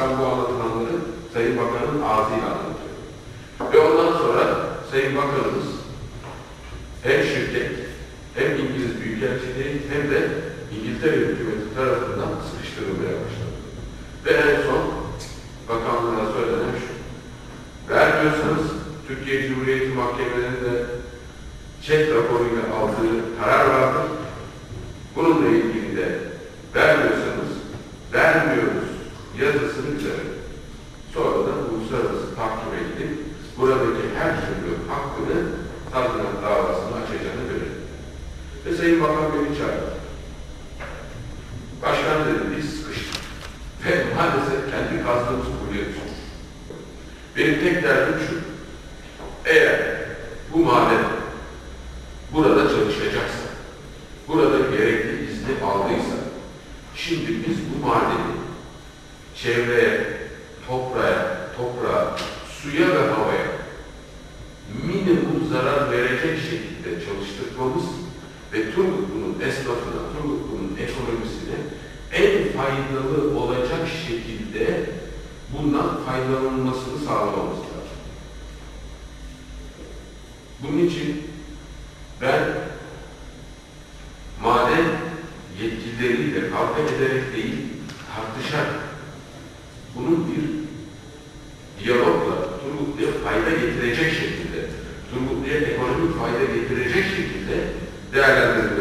Ben bu anlatılanları Sayın Bakan'ın ağzıyla anlatıyorum. Ve ondan sonra Sayın Bakanımız hem şirket hem İngiliz Büyükelçiliği hem de İngiltere hükümeti tarafından sıkıştırılmaya başladı. Ve en son bakanlığa söylenen şu. Vermiyorsanız Türkiye Cumhuriyeti Mahkemelerinde çek raporuyla aldığı karar vardır. Bununla ilgili de vermiyorsanız vermiyoruz buradaki her türlü hakkını tazminat davasını açacağını belirtti. Ve Sayın Bakan beni çağırdı. Başkan dedi biz sıkıştık. Ve maalesef kendi kazdığımız kuyuya düştük. Benim tek derdim şu. Eğer bu maden burada çalışacaksa, burada gerekli izni aldıysa, şimdi biz bu madeni çevreye, toprağa, toprağa, suya ve havaya çalışmamız ve Turgut bunun esnafına, Turgut ekonomisine en faydalı olacak şekilde bundan faydalanılmasını sağlamamız lazım. Bunun için ben maden yetkilileriyle kavga ederek değil, tartışarak bunun bir diyalogla Turgutlu'ya fayda getirecek şekilde, Turgutlu'ya ekonomik fayda getirecek Kerala